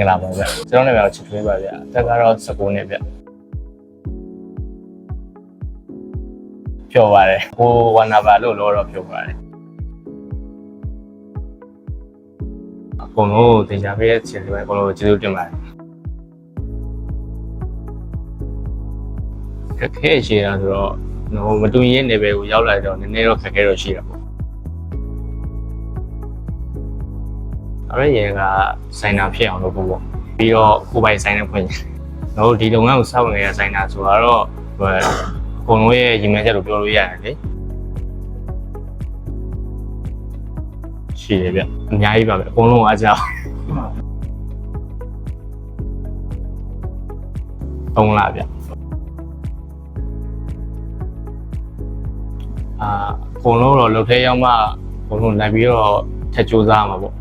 င်္ဂလာပါဗျကျွန်တော်နာမည်ကချစ်ထွေးပါဗျအသက်ကတော့19နှစ်ဗျပြောပါတယ်ဟိုဝန္နာပါလို့လို့တော့ပြောပါတယ်အကုန်လုံးတင်ကြပေးတဲ့ချင်းတွေပဲအကုန်လုံးကျေးဇူးတင်ပါတယ်ခက်ခဲရှိတာဆိုတော့ဟိုမတူရင်နေပဲကိုရောက်လာတော့နည်းနည်းတော့ခက်ခဲတော့ရှိတာပေါ့ အဲ့ဒီရင်ကဆိုင်နာဖြစ်အောင်လုပ်ဖို့ပေါ့ပြီးတော့ကိုယ်ပိုင်ဆိုင်နဲ့ဖွင့်တယ်တော့ဒီလုပ်ငန်းကိုစောင့်နေတဲ့ဆိုင်နာဆိုတော့ဟိုအကုန်လုံးရဲ့ရည်မှန်းချက်လို့ပြောလို့ရတယ်လေရှိတယ်ဗျအများကြီးပါပဲအကုန်လုံးအားကြောက်သုံးလားဗျအာအကုန်လုံးတော့လှုပ်ထဲရောက်မှအကုန်လုံးလိုက်ပြီးတော့ထက်ကြိုးစားမှာပေါ့